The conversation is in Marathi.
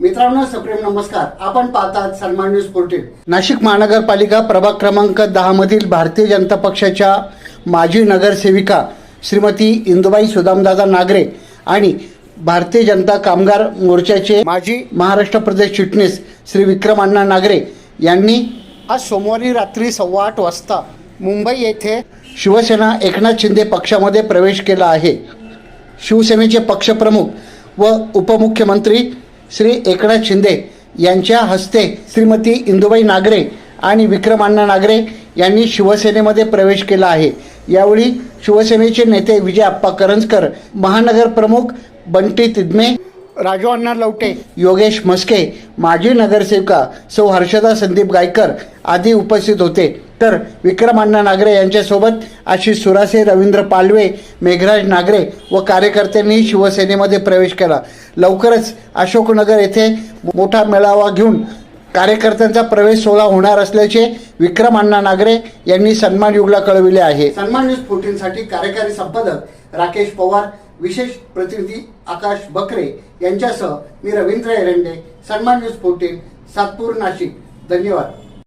मित्रांनो सप्रेम नमस्कार. आपण पाहतात सन्मान न्यूज फोर्टीन. नाशिक महानगरपालिका प्रभाग क्रमांक दहा मधील भारतीय जनता पक्षाच्या माजी नगरसेविका श्रीमती इंदुबाई सुदामदादा नागरे आणि भारतीय जनता कामगार मोर्चाचे माजी महाराष्ट्र प्रदेश चिटणीस श्री विक्रम अण्णा नागरे यांनी आज सोमवारी रात्री सव्वा आठ वाजता मुंबई येथे शिवसेना एकनाथ शिंदे पक्षामध्ये प्रवेश केला आहे. शिवसेनेचे पक्षप्रमुख व उपमुख्यमंत्री श्री एकनाथ शिंदे यांच्या हस्ते श्रीमती इंदुबाई नागरे आणि विक्रम अण्णा नागरे यांनी शिवसेनेमध्ये प्रवेश केला आहे. यावेळी शिवसेनेचे नेते विजय आप्पा करंजकर महानगर प्रमुख बंटी तिदमे राजू अण्णा लवटे योगेश मस्के माजी नगरसेविका सौ हर्षदा संदीप गायकर आदी उपस्थित होते. तर विक्रमाण्णा नागरे यांच्यासोबत आशिष सुरासे रवींद्र पालवे मेघराज नागरे व कार्यकर्त्यांनी शिवसेनेमध्ये प्रवेश केला. लवकरच अशोकनगर येथे मोठा मेळावा घेऊन कार्यकर्त्यांचा प्रवेश सोहळा होणार असल्याचे विक्रम अण्णा नागरे यांनी सन्मान युगला कळविले आहे. सन्मान न्यूज फोर्टीनसाठी कार्यकारी संपादक राकेश पवार विशेष प्रतिनिधी आकाश बकरे यांच्यासह मी रवींद्र एरंडे सन्मान न्यूज फोर्टीन सातपूर नाशिक. धन्यवाद.